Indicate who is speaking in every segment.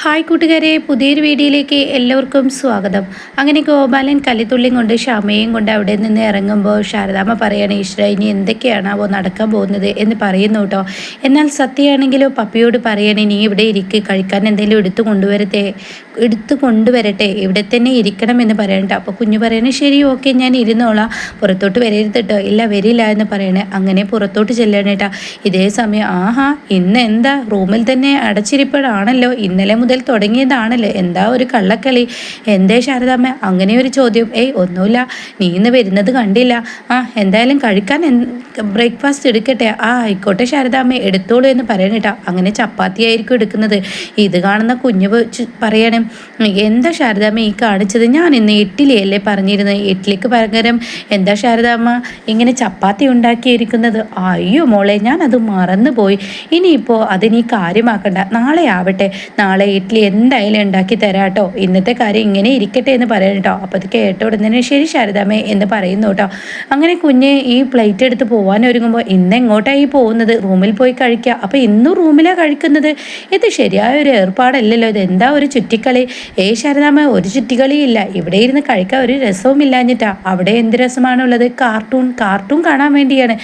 Speaker 1: Hi കൂട്ടുകാരെ പുതിയൊരു വീഡിയോയിലേക്ക് എല്ലാവർക്കും സ്വാഗതം. അങ്ങനെ ഗോപാലൻ കല്ലിത്തുള്ളിയും കൊണ്ട് ക്ഷമയും കൊണ്ട് അവിടെ നിന്ന് ഇറങ്ങുമ്പോൾ ശാരദാമ്മ പറയാണ് ഈശ്വര ഇനി എന്തൊക്കെയാണാവോ നടക്കാൻ പോകുന്നത്? എന്ന് പറയുന്നു കേട്ടോ. എന്നാൽ സത്യയാണെങ്കിലോ പപ്പിയോട് പറയണേ നീ ഇവിടെ ഇരിക്ക് കഴിക്കാൻ എന്തെങ്കിലും എടുത്തു കൊണ്ടുവരട്ടെ എടുത്തു കൊണ്ടുവരട്ടെ ഇവിടെ തന്നെ ഇരിക്കണം എന്ന് പറയണ്ട അപ്പോൾ കുഞ്ഞു പറയണേ ശരി ഓക്കെ ഞാൻ ഇരുന്നോളാം. പുറത്തോട്ട് വരരുത് കേട്ടോ. ഇല്ല വരില്ല എന്ന് പറയണേ. അങ്ങനെ പുറത്തോട്ട് ചെല്ലണേട്ടാ ഇതേ സമയം ആഹാ ഇന്ന് എന്താ? റൂമിൽ തന്നെ അടച്ചിരിപ്പടാണല്ലോ ഇന്നലെ മുതൽ തുടങ്ങിയതാണല്ലോ? എന്താ ഒരു കള്ളക്കളി? എന്തേ ശാരദാമ്മ അങ്ങനെ ഒരു ചോദ്യം. ഏയ് ഒന്നുമില്ല. നീ ഇന്ന് വരുന്നത് കണ്ടില്ല. ആ എന്തായാലും കഴിക്കാൻ ബ്രേക്ക്ഫാസ്റ്റ് എടുക്കട്ടെ. ആ ആയിക്കോട്ടെ ശാരദാമ്മ എടുത്തോളൂ എന്ന് പറയണേട്ടാ അങ്ങനെ ചപ്പാത്തി ആയിരിക്കും എടുക്കുന്നത്. ഇത് കാണുന്ന കുഞ്ഞു പറയണം എന്താ ശാരദാമ്മ ഈ കാണിച്ചത്? ഞാൻ ഇന്ന് ഇഡ്ഡലിയല്ലേ പറഞ്ഞിരുന്നത്. ഇഡ്ഡലിക്ക് പകരം എന്താ ശാരദാമ്മ ഇങ്ങനെ ചപ്പാത്തി ഉണ്ടാക്കിയിരിക്കുന്നത്? അയ്യോ മോളെ ഞാൻ അത് മറന്നുപോയി. ഇനിയിപ്പോൾ അതിനീ കാര്യമാക്കണ്ട. നാളെ ആവട്ടെ. നാളെ ഇഡ്ഡലി എന്തായാലും ഉണ്ടാക്കി തരാം കേട്ടോ ഇന്നത്തെ കാര്യം ഇങ്ങനെ ഇരിക്കട്ടെ എന്ന് പറയണം കേട്ടോ അപ്പോൾ അത് കേട്ട ശരി ശാരദാമേ എന്ന് പറയുന്നു കേട്ടോ അങ്ങനെ കുഞ്ഞ് ഈ പ്ലേറ്റ് എടുത്ത് പോകാൻ ഒരുങ്ങുമ്പോൾ ഇന്ന് എങ്ങോട്ടായി പോകുന്നത്? റൂമിൽ പോയി കഴിക്കുക അപ്പോൾ ഇന്നും റൂമിലാണ് കഴിക്കുന്നത്. ഇത് ശരിയായ ഒരു ഏർപ്പാടല്ലല്ലോ. ഇത് എന്താ ഒരു ചുറ്റിക്കളി? ഏ ശാരദാമ ഒരു ചുറ്റിക്കളിയില്ല. ഇവിടെ ഇരുന്ന് കഴിക്കാൻ ഒരു രസവും ഇല്ലാഞ്ഞിട്ടാ. അവിടെ എന്ത് രസമാണുള്ളത്? കാർട്ടൂൺ. കാർട്ടൂൺ കാണാൻ വേണ്ടിയാണ്.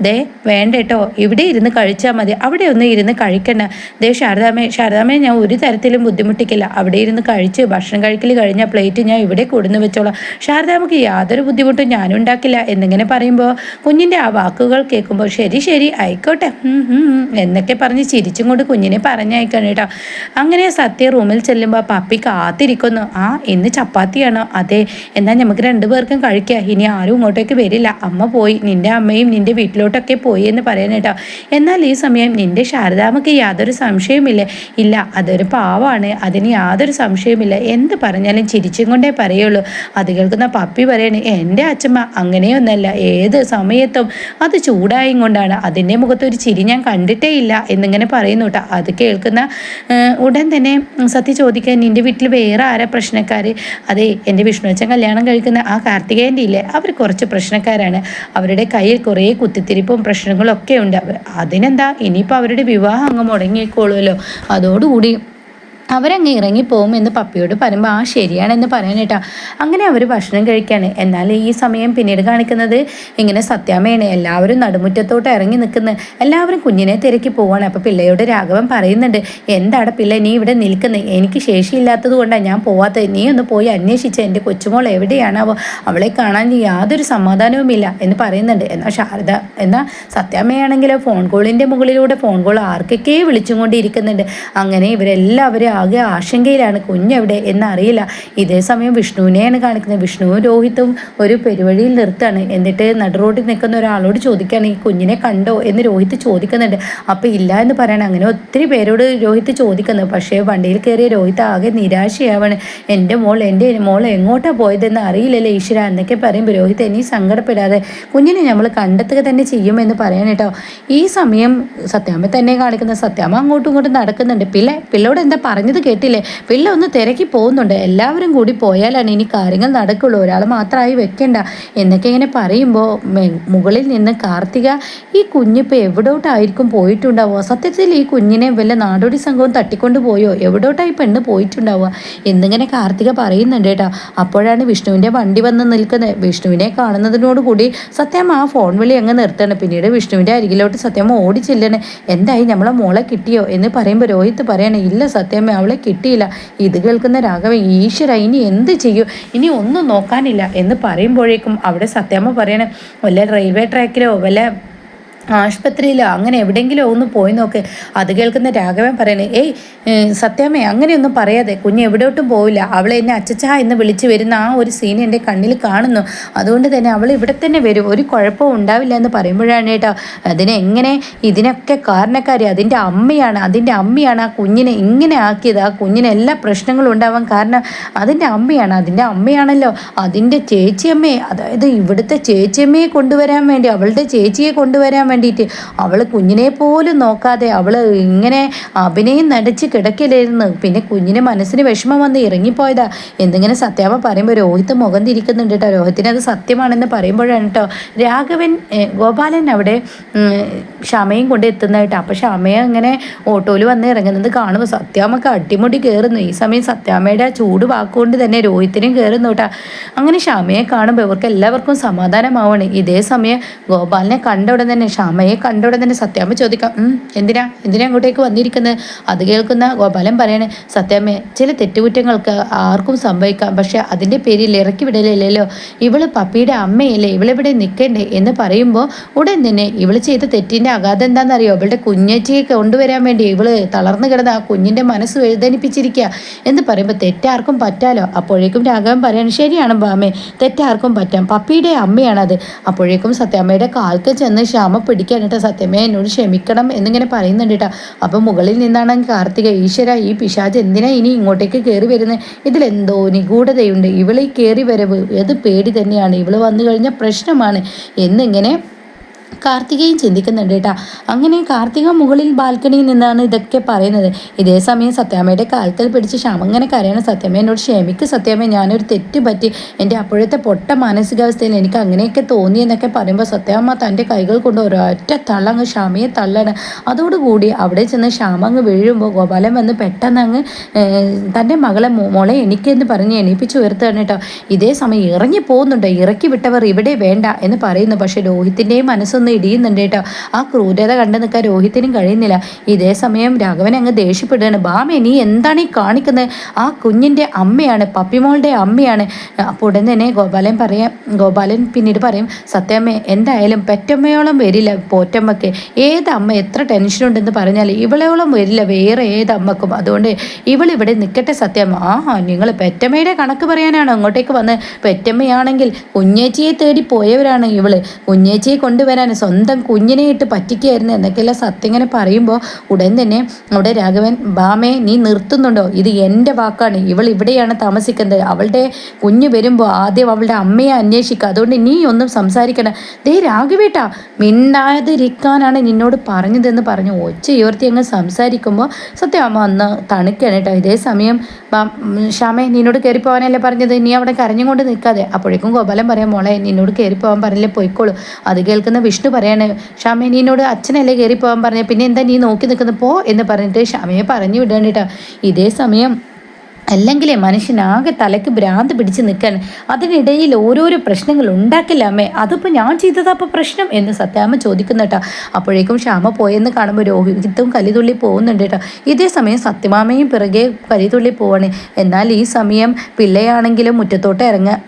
Speaker 1: ദേ വേണ്ട കേട്ടോ ഇവിടെ ഇരുന്ന് കഴിച്ചാൽ മതി. അവിടെ ഒന്നും ഇരുന്ന് കഴിക്കണ്ട. ദേ ശാരദാമേ ശാരദാമേ ഞാൻ ഒരു തരത്തിലും ബുദ്ധിമുട്ടിക്കില്ല. അവിടെ ഇരുന്ന് കഴിച്ച് ഭക്ഷണം കഴിക്കൽ കഴിഞ്ഞ പ്ലേറ്റ് ഞാൻ ഇവിടെ കൊടുന്ന് വെച്ചോളാം. ശാരദാമ്മക്ക് യാതൊരു ബുദ്ധിമുട്ടും ഞാനും ഉണ്ടാക്കില്ല എന്നിങ്ങനെ പറയുമ്പോൾ കുഞ്ഞിന്റെ ആ വാക്കുകൾ കേൾക്കുമ്പോൾ ശരി ശരി ആയിക്കോട്ടെ എന്നൊക്കെ പറഞ്ഞ് ചിരിച്ചും കൊണ്ട് കുഞ്ഞിനെ പറഞ്ഞയക്കണം കേട്ടോ. അങ്ങനെ സത്യ റൂമിൽ ചെല്ലുമ്പോൾ പപ്പി കാത്തിരിക്കുന്നു. ആ ഇന്ന് ചപ്പാത്തിയാണോ? അതെ എന്നാൽ നമുക്ക് രണ്ടുപേർക്കും കഴിക്കുക ഇനി ആരും ഇങ്ങോട്ടേക്ക് വരില്ല. അമ്മ പോയി നിന്റെ അമ്മയും നിന്റെ വീട്ടിലോട്ടൊക്കെ പോയി എന്ന് പറയാനേട്ടോ എന്നാൽ ഈ സമയം നിന്റെ ശാരദാമ്മക്ക് യാതൊരു സംശയവുമില്ല. ഇല്ല അതൊരു പാവാണ്. അതിന് യാതൊരു സംശയവുമില്ല. എന്ത് പറഞ്ഞാലും ചിരിച്ചും കൊണ്ടേ പറയുള്ളൂ. അത് കേൾക്കുന്ന പപ്പി പറയണേ എന്റെ അച്ഛമ്മ അങ്ങനെയൊന്നല്ല. ഏത് സമയത്തും അത് ചൂടായും കൊണ്ടാണ്. അതിന്റെ മുഖത്ത് ഒരു ചിരി ഞാൻ കണ്ടിട്ടേ ഇല്ല. എന്നിങ്ങനെ പറയുന്നു കേട്ടോ. അത് കേൾക്കുന്ന ഉടൻ തന്നെ സത്യ ചോദിക്കാൻ നിന്റെ വീട്ടിൽ വേറെ ആരാ പ്രശ്നക്കാർ അതെ എന്റെ വിഷ്ണുവച്ചൻ കല്യാണം കഴിക്കുന്ന ആ കാർത്തികേന്റെ ഇല്ലേ? അവർ കുറച്ച് പ്രശ്നക്കാരാണ്. അവരുടെ കയ്യിൽ കുറേ കുത്തിത്തിരിപ്പും പ്രശ്നങ്ങളും ഒക്കെ ഉണ്ട് അതിനെന്താ? ഇനിയിപ്പോൾ അവരുടെ വിവാഹം അങ്ങ് മുടങ്ങിക്കോളുമല്ലോ. അതോടുകൂടി അവരങ്ങ് ഇറങ്ങിപ്പോവും എന്ന് പപ്പിയോട് പറയുമ്പോൾ ആ ശരിയാണെന്ന് പറയാനേട്ടാ അങ്ങനെ അവർ ഭക്ഷണം കഴിക്കുകയാണ് എന്നാൽ ഈ സമയം പിന്നീട് കാണിക്കുന്നത് ഇങ്ങനെ സത്യാമ്മയാണ്. എല്ലാവരും നടുമുറ്റത്തോട്ട് ഇറങ്ങി നിൽക്കുന്നത് എല്ലാവരും കുഞ്ഞിനെ തിരക്കി പോവാണ്. അപ്പോൾ പിള്ളയോട് രാഘവൻ പറയുന്നുണ്ട് എന്താണ് പിള്ള നീ ഇവിടെ നിൽക്കുന്നത് എനിക്ക് ശേഷിയില്ലാത്തത് കൊണ്ടാണ് ഞാൻ പോവാത്തത് നീ ഒന്ന് പോയി അന്വേഷിച്ച്. എന്റെ കൊച്ചുമോൾ എവിടെയാണാവോ? അവളെ കാണാൻ യാതൊരു സമാധാനവുമില്ല. എന്ന് പറയുന്നുണ്ട്. എന്നാൽ ശാരദ എന്നാൽ സത്യാമ്മയാണെങ്കിൽ ഫോൺ കോളിന്റെ മുകളിലൂടെ ഫോൺ കോൾ ആർക്കൊക്കെ വിളിച്ചുകൊണ്ടിരിക്കുന്നുണ്ട് അങ്ങനെ ഇവരെല്ലാവരും ആകെ ആശങ്കയിലാണ്. കുഞ്ഞെവിടെ എന്നറിയില്ല. ഇതേ സമയം വിഷ്ണുവിനെയാണ് കാണിക്കുന്നത്. വിഷ്ണുവും രോഹിത്തും ഒരു പെരുവഴിയിൽ നിർത്തുകയാണ് എന്നിട്ട് നടുറോഡിൽ നിൽക്കുന്ന ഒരാളോട് ചോദിക്കുകയാണ് ഈ കുഞ്ഞിനെ കണ്ടോ? എന്ന് രോഹിത്ത് ചോദിക്കുന്നുണ്ട്. അപ്പോൾ ഇല്ല എന്ന് പറയണം. അങ്ങനെ ഒത്തിരി പേരോട് രോഹിത്ത് ചോദിക്കുന്നു. പക്ഷേ വണ്ടിയിൽ കയറിയ രോഹിത്ത് ആകെ നിരാശയാവാണ്. എന്റെ മോൾ എന്റെ മോൾ എങ്ങോട്ടാണ് പോയതെന്ന് അറിയില്ലല്ലോ ഈശ്വര എന്നൊക്കെ പറയുമ്പോൾ രോഹിത്ത് ഇനി സങ്കടപ്പെടാതെ കുഞ്ഞിനെ നമ്മൾ കണ്ടെത്തുക തന്നെ ചെയ്യുമെന്ന് പറയാൻ കേട്ടോ. ഈ സമയം സത്യാമ്മ തന്നെ കാണിക്കുന്ന സത്യാമ്മ അങ്ങോട്ടും ഇങ്ങോട്ടും നടക്കുന്നുണ്ട്. പിള്ളെ പിള്ളോട് എന്താ പറഞ്ഞത് കേട്ടില്ലേ? പിള്ള ഒന്ന് തിരക്കി പോകുന്നുണ്ട്. എല്ലാവരും കൂടി പോയാലാണ് ഇനി കാര്യങ്ങൾ നടക്കുള്ളൂ. ഒരാൾ മാത്രമായി വെക്കണ്ട. എന്നൊക്കെ ഇങ്ങനെ പറയുമ്പോൾ മുകളിൽ നിന്ന് കാർത്തിക ഈ കുഞ്ഞിപ്പോൾ എവിടോട്ടായിരിക്കും പോയിട്ടുണ്ടാവുക? സത്യത്തിൽ ഈ കുഞ്ഞിനെ വല്ല നാടോടി സംഘവും തട്ടിക്കൊണ്ട് പോയോ? എവിടോട്ടായി പെണ്ണ് പോയിട്ടുണ്ടാവുക? എന്നിങ്ങനെ കാർത്തിക പറയുന്നുണ്ട് കേട്ടോ. അപ്പോഴാണ് വിഷ്ണുവിന്റെ വണ്ടി വന്ന് നിൽക്കുന്നത്. വിഷ്ണുവിനെ കാണുന്നതിനോടുകൂടി സത്യം ആ ഫോൺ വിളി അങ്ങ് നിർത്തണം. പിന്നീട് വിഷ്ണുവിന്റെ അരികിലോട്ട് സത്യം ഓടി ചെല്ലണേ. എന്തായി? നമ്മളെ മോളെ കിട്ടിയോ? എന്ന് പറയുമ്പോൾ രോഹിത്ത് പറയണേ ഇല്ല സത്യാമ്മ അവളെ കിട്ടിയില്ല. ഇത് കേൾക്കുന്ന രാഘവൻ ഈശ്വര ഇനി എന്ത് ചെയ്യൂ? ഇനി ഒന്നും നോക്കാനില്ല. എന്ന് പറയുമ്പോഴേക്കും അവിടെ സത്യാമ്മ പറയണേ വല്ല റെയിൽവേ ട്രാക്കിലോ വല്ല ആശുപത്രിയിലോ അങ്ങനെ എവിടെയെങ്കിലും ഒന്ന് പോയി നോക്ക്. അത് കേൾക്കുന്ന രാഘവൻ പറയണേ ഏയ് സത്യാമ്മേ അങ്ങനെയൊന്നും പറയാതെ കുഞ്ഞ് എവിടോട്ടും പോവില്ല. അവളെ എന്നെ അച്ചച്ചാ എന്ന് വിളിച്ചു വരുന്ന ആ ഒരു സീൻ എന്റെ കണ്ണിൽ കാണുന്നു. അതുകൊണ്ട് തന്നെ അവൾ ഇവിടെ തന്നെ വരും. ഒരു കുഴപ്പവും ഉണ്ടാവില്ല എന്ന് പറയുമ്പോഴാണ് കേട്ടോ. അതിനെങ്ങനെ ഇതിനൊക്കെ കാരണക്കാരി? അതിന്റെ അമ്മയാണ്. അതിന്റെ അമ്മയാണ് ആ കുഞ്ഞിനെ ഇങ്ങനെ ആക്കിയത്. ആ കുഞ്ഞിന് എല്ലാ പ്രശ്നങ്ങളും ഉണ്ടാവാൻ കാരണം അതിന്റെ അമ്മയാണ്. അതിന്റെ അമ്മയാണല്ലോ. അതിന്റെ ചേച്ചിയമ്മയെ അതായത് ഇവിടുത്തെ ചേച്ചിയമ്മയെ കൊണ്ടുവരാൻ വേണ്ടി അവളുടെ ചേച്ചിയെ കൊണ്ടുവരാൻ വേണ്ടി വേണ്ടിയിട്ട്. അവൾ കുഞ്ഞിനെ പോലും നോക്കാതെ അവൾ ഇങ്ങനെ അഭിനയം നടിച്ച് കിടക്കില്ലായിരുന്നു പിന്നെ കുഞ്ഞിന് മനസ്സിന് വിഷമം വന്ന് ഇറങ്ങിപ്പോയതാ. എന്തിങ്ങനെ സത്യാമ്മ പറയുമ്പോൾ രോഹിത്ത് മുഖം തിരിക്കുന്നുണ്ട് കേട്ടോ രോഹിത്തിന് അത് സത്യമാണെന്ന് പറയുമ്പോഴാണ് കേട്ടോ രാഘവൻ ഗോപാലൻ അവിടെ ക്ഷമയും കൊണ്ട് എത്തുന്നതായിട്ട്. അപ്പോൾ ക്ഷമയെ അങ്ങനെ ഓട്ടോയിൽ വന്ന് ഇറങ്ങുന്നത് കാണുമ്പോൾ സത്യാമ്മക്ക് അടിമുടി കയറുന്നു ഈ സമയം സത്യാമ്മയുടെ ചൂട് വാക്കുകൊണ്ട് തന്നെ രോഹിത്തിനും കയറുന്നു കേട്ടോ അങ്ങനെ ക്ഷമയെ കാണുമ്പോൾ ഇവർക്ക് എല്ലാവർക്കും സമാധാനമാവാണ്. ഇതേ സമയം ഗോപാലിനെ കണ്ട ഉടൻ തന്നെ ക്ഷമയെ കണ്ടോടെ തന്നെ സത്യാമ്മ ചോദിക്കാം എന്തിനാ? എന്തിനാ അങ്ങോട്ടേക്ക് വന്നിരിക്കുന്നത് അത് കേൾക്കുന്ന ഗോപാലൻ പറയണേ സത്യാമ്മ ചില തെറ്റുകുറ്റങ്ങൾക്ക് ആർക്കും സംഭവിക്കാം പക്ഷെ അതിന്റെ പേരിൽ ഇറക്കി വിടലില്ലല്ലോ. ഇവൾ പപ്പിയുടെ അമ്മയല്ലേ ഇവളിവിടെ നിൽക്കണ്ടേ? എന്ന് പറയുമ്പോൾ ഉടൻ തന്നെ ഇവൾ ചെയ്ത തെറ്റിന്റെ അഗാധം എന്താണെന്നറിയോ? ഇവളുടെ കുഞ്ഞച്ചിയെ കൊണ്ടുവരാൻ വേണ്ടി ഇവൾ തളർന്നു കിടന്ന് ആ കുഞ്ഞിന്റെ മനസ്സ് വേദനിപ്പിച്ചിരിക്കുക എന്ന് പറയുമ്പോൾ തെറ്റാർക്കും പറ്റാലോ? അപ്പോഴേക്കും രാഘവൻ പറയാണ് ശരിയാണ് ബാമേ തെറ്റാർക്കും പറ്റാം. പപ്പിയുടെ അമ്മയാണത്. അപ്പോഴേക്കും സത്യാമ്മയുടെ കാൽക്ക് ചെന്ന് ശ്യാമ പിടിക്കാനിട്ട് സത്യമേ എന്നോട് ക്ഷമിക്കണം എന്നിങ്ങനെ പറയുന്നുണ്ട് കേട്ടോ അപ്പം മുകളിൽ നിന്നാണ് കാർത്തിക ഈശ്വര ഈ പിശാജ് എന്തിനാ ഇനി ഇങ്ങോട്ടേക്ക് കയറി വരുന്നത് ഇതിലെന്തോ നിഗൂഢതയുണ്ട്. ഇവളീ കയറി വരവ് അത് പേടി തന്നെയാണ്. ഇവൾ വന്നു കഴിഞ്ഞാൽ പ്രശ്നമാണ്. എന്നിങ്ങനെ കാർത്തികയും ചിന്തിക്കുന്നുണ്ട് കേട്ടാ. അങ്ങനെ കാർത്തിക മുകളിൽ ബാൽക്കണിയിൽ നിന്നാണ് ഇതൊക്കെ പറയുന്നത്. ഇതേ സമയം സത്യാമ്മയുടെ കാൽക്കൽ പിടിച്ച് ശ്യാമങ്ങനെ കരയാണ്. സത്യാമ്മ എന്നോട് ക്ഷമിക്ക് സത്യാമ്മ ഞാനൊരു തെറ്റ് പറ്റി. എന്റെ അപ്പോഴത്തെ പൊട്ട മാനസികാവസ്ഥയിൽ എനിക്ക് അങ്ങനെയൊക്കെ തോന്നി എന്നൊക്കെ പറയുമ്പോൾ സത്യാമ്മ തന്റെ കൈകൾ കൊണ്ട് ഒരൊറ്റ തള്ളങ്ങ് ക്ഷമയെ തള്ളാണ്. അതോടുകൂടി അവിടെ ചെന്ന് ശ്യാമ അങ്ങ് വീഴുമ്പോൾ ഗോപാലൻ വന്ന് പെട്ടെന്ന് അങ്ങ് തന്റെ മകളെ മോളെ എനിക്കെന്ന് പറഞ്ഞ് എണീപ്പിച്ച് ഉയർത്തുകയാണ് കേട്ടോ. ഇതേ സമയം ഇറങ്ങി പോകുന്നുണ്ട് ഇറക്കി വിട്ടവർ ഇവിടെ വേണ്ട എന്ന് പറയുന്നു. പക്ഷേ രോഹിത്തിന്റെയും മനസ്സൊന്ന് ഇടിയുന്നുണ്ട് കേട്ടോ. ആ ക്രൂരത കണ്ടു നിൽക്കാൻ രോഹിത്തിനും കഴിയുന്നില്ല. ഇതേ സമയം രാഘവൻ അങ്ങ് ദേഷ്യപ്പെടുകയാണ്. ബാമേ നീ എന്താണ് ഈ കാണിക്കുന്നത് ആ കുഞ്ഞിന്റെ അമ്മയാണ് പപ്പിമോളുടെ അമ്മയാണ്. അപ്പോൾ ഉടൻ തന്നെ ഗോപാലൻ പറയാം ഗോപാലൻ പിന്നീട് പറയും സത്യമ്മ എന്തായാലും പെറ്റമ്മയോളം വരില്ല പോറ്റമ്മക്ക്. ഏതമ്മ എത്ര ടെൻഷനുണ്ടെന്ന് പറഞ്ഞാൽ ഇവളോളം വരില്ല വേറെ ഏതമ്മക്കും. അതുകൊണ്ട് ഇവളിവിടെ നിൽക്കട്ടെ സത്യമ്മ ആഹാ നിങ്ങൾ പെറ്റമ്മയുടെ കണക്ക് പറയാനാണ് അങ്ങോട്ടേക്ക് വന്ന്? പെറ്റമ്മയാണെങ്കിൽ കുഞ്ഞേച്ചിയെ തേടി പോയവരാണ് ഇവൾ. കുഞ്ഞേച്ചിയെ കൊണ്ടുവരാൻ സ്വന്തം കുഞ്ഞിനെ ഇട്ട് പറ്റിക്കുകയായിരുന്നു എന്നൊക്കെയുള്ള സത്യം ഇങ്ങനെ പറയുമ്പോൾ ഉടൻ തന്നെ അവിടെ രാഘവൻ ബാമേ നീ നിർത്തുന്നുണ്ടോ? ഇത് എന്റെ വാക്കാണ്. ഇവൾ ഇവിടെയാണ് താമസിക്കുന്നത്. അവളുടെ കുഞ്ഞ് വരുമ്പോൾ ആദ്യം അവളുടെ അമ്മയെ അന്വേഷിക്കുക അതുകൊണ്ട് നീ ഒന്നും സംസാരിക്കണം ദേ രാഘവേട്ടാ മിണ്ടാതിരിക്കാനാണ് നിന്നോട് പറഞ്ഞതെന്ന് പറഞ്ഞു ഒച്ച ഉയർത്തി അങ്ങ് സംസാരിക്കുമ്പോൾ സത്യം അമ്മ അന്ന് തണുക്കാണ് കേട്ടോ. ഇതേ സമയം ഷാമേ നിന്നോട് കയറി പോകാനല്ലേ പറഞ്ഞത്? നീ അവിടെ കരഞ്ഞുകൊണ്ട് നിൽക്കാതെ. അപ്പോഴേക്കും ഗോപാലൻ പറയാം മോളെ നിന്നോട് കയറി പോകാൻ പറഞ്ഞില്ലേ? പോയിക്കോളൂ. അത് കേൾക്കുന്ന വിഷ്ണു പറയാണ് ഷാമേ നീനോട് അച്ഛനല്ലേ കയറി പോകാൻ പറഞ്ഞ? പിന്നെ എന്താ നീ നോക്കി നിൽക്കുന്നത് പോ എന്ന് പറഞ്ഞിട്ട് ഷാമയെ പറഞ്ഞു വിടാൻ ഇതേ സമയം അല്ലെങ്കിലേ മനുഷ്യനാകെ തലയ്ക്ക് ഭ്രാന്ത് പിടിച്ച് നിൽക്കാൻ അതിനിടയിൽ ഓരോരോ പ്രശ്നങ്ങൾ ഉണ്ടാക്കില്ല അമ്മേ. അതിപ്പോൾ ഞാൻ ചെയ്തതാ അപ്പോൾ പ്രശ്നം എന്ന് സത്യാമ്മ ചോദിക്കുന്ന കേട്ടോ അപ്പോഴേക്കും ക്ഷാമ പോയെന്ന് കാണുമ്പോൾ രോഹിത്തും കലിതുള്ളി പോകുന്നുണ്ട് കേട്ടോ ഇതേ സമയം സത്യമാമയും പിറകെ കലിതുള്ളി പോവാണ്. എന്നാൽ ഈ സമയം പിള്ളയാണെങ്കിലും മുറ്റത്തോട്ട് ഇറങ്ങാൻ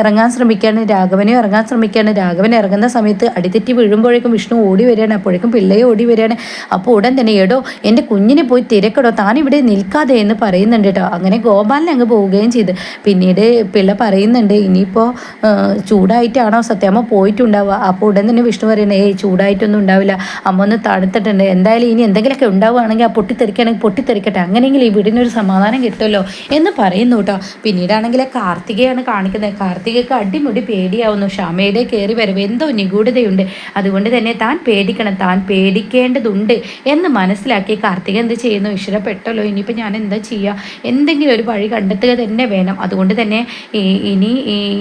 Speaker 1: ഇറങ്ങാൻ ശ്രമിക്കുകയാണ് രാഘവനെ ഇറങ്ങാൻ ശ്രമിക്കുകയാണ് രാഘവൻ ഇറങ്ങുന്ന സമയത്ത് അടിതെറ്റി വീഴുമ്പോഴേക്കും വിഷ്ണു ഓടി വരികയാണ്. അപ്പോഴേക്കും പിള്ളയെ ഓടി വരികയാണ്. അപ്പോൾ ഉടൻ തന്നെ എടോ എന്റെ കുഞ്ഞിനെ പോയി തിരക്കടോ താൻ ഇവിടെ നിൽക്കാതെ എന്ന് പറയുന്നുണ്ട് കേട്ടോ. അങ്ങനെ ഗോപാലിനെ അങ്ങ് പോവുകയും ചെയ്ത്. പിന്നീട് പിള്ള പറയുന്നുണ്ട് ഇനിയിപ്പോൾ ചൂടായിട്ടാണോ സത്യാമ്മ പോയിട്ടുണ്ടാവുക? അപ്പോൾ ഉടൻ തന്നെ വിഷ്ണു പറയുന്നത് ഏയ് ചൂടായിട്ടൊന്നും ഉണ്ടാവില്ല. അമ്മ ഒന്ന് തണുത്തിട്ടുണ്ട്. എന്തായാലും ഇനി എന്തെങ്കിലുമൊക്കെ ഉണ്ടാവുകയാണെങ്കിൽ ആ പൊട്ടിത്തെറിക്കുകയാണെങ്കിൽ പൊട്ടിത്തെറിക്കട്ടെ. അങ്ങനെയെങ്കിൽ ഈ വീടിനൊരു സമാധാനം കിട്ടുമല്ലോ എന്ന് പറയുന്നു കേട്ടോ. പിന്നീടാണെങ്കിൽ കാർത്തികയാണ് കാണിക്കുന്നത്. കാർത്തികയ്ക്ക് അടിമുടി പേടിയാവുന്നു. ക്ഷമയുടെ കയറി വരവ് എന്തോ നിഗൂഢതയുണ്ട്. അതുകൊണ്ട് തന്നെ താൻ പേടിക്കണം. താൻ പേടിക്കേണ്ടതുണ്ട് എന്ന് മനസ്സിലാക്കി കാർത്തിക എന്ത് ചെയ്യുന്നു? ഇഷ്ടപ്പെട്ടല്ലോ ഇനിയിപ്പോൾ ഞാൻ എന്താ ചെയ്യുക എന്തെങ്കിലും ഒരു വഴി കണ്ടെത്തുക തന്നെ വേണം. അതുകൊണ്ട് തന്നെ ഇനി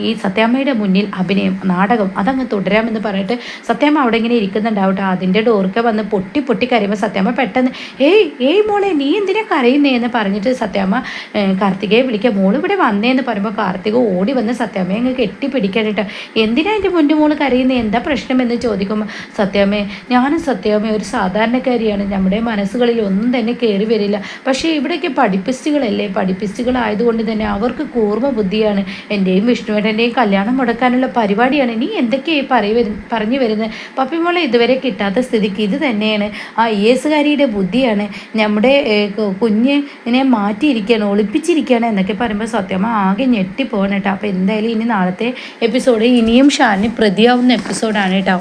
Speaker 1: ഈ സത്യാമ്മയുടെ മുന്നിൽ അഭിനയം നാടകം അതങ്ങ് തുടരാമെന്ന് പറഞ്ഞിട്ട് സത്യാമ്മ അവിടെ ഇങ്ങനെ ഇരിക്കുന്നുണ്ടാവട്ടെ. അതിന്റെ ഡോർക്ക വന്ന് പൊട്ടി പൊട്ടി കരയുമ്പോൾ സത്യാമ്മ പെട്ടെന്ന് ഏയ് ഏയ് മോളെ നീ എന്തിനാ കരയുന്നേ? എന്ന് പറഞ്ഞിട്ട് സത്യാമ്മ കാർത്തികയെ വിളിക്കുക. മോൾ ഇവിടെ വന്നേ എന്ന് പറയുമ്പോൾ കാർത്തിക ഓടി വന്ന് സത്യാമ്മയെ അങ്ങ് കെട്ടിപ്പിടിക്കാനിട്ട് എന്തിനാ എന്റെ മുന്നിൽ മോൾ കരയുന്നത് എന്താ പ്രശ്നമെന്ന് ചോദിക്കുമ്പോൾ സത്യാമ്മേ ഞാനും സത്യാമ്മ ഒരു സാധാരണക്കാരിയാണ്. നമ്മുടെ മനസ്സുകളിൽ ഒന്നും തന്നെ കയറി വരില്ല. പക്ഷേ ഇവിടേക്ക് പഠിപ്പിസ്റ്റുകളല്ലേ? പഠിപ്പിസ്റ്റുകളായതുകൊണ്ട് തന്നെ അവർക്ക് കൂർമ്മ ബുദ്ധിയാണ്. എന്റെയും വിഷ്ണുവേട്ടന്റെയും കല്യാണം മുടക്കാനുള്ള പരിപാടിയാണ്. നീ എന്തൊക്കെയായി പറയ പറഞ്ഞു വരുന്നത് പപ്പിമോളെ ഇതുവരെ കിട്ടാത്ത സ്ഥിതിക്ക് ഇത് തന്നെയാണ്. ആ ഐ എസുകാരിയുടെ ബുദ്ധിയാണ്. നമ്മുടെ കുഞ്ഞിനെ മാറ്റിയിരിക്കുകയാണ് ഒളിപ്പിച്ചിരിക്കുകയാണ് എന്നൊക്കെ പറയുമ്പോൾ സത്യമ്മ ആകെ ഞെട്ടിപ്പോകണം കേട്ടോ. അപ്പോൾ എന്തായാലും ഇനി നാളത്തെ എപ്പിസോഡ് ഇനിയും ഷാനി പ്രതിയാവുന്ന എപ്പിസോഡാണ് കേട്ടോ.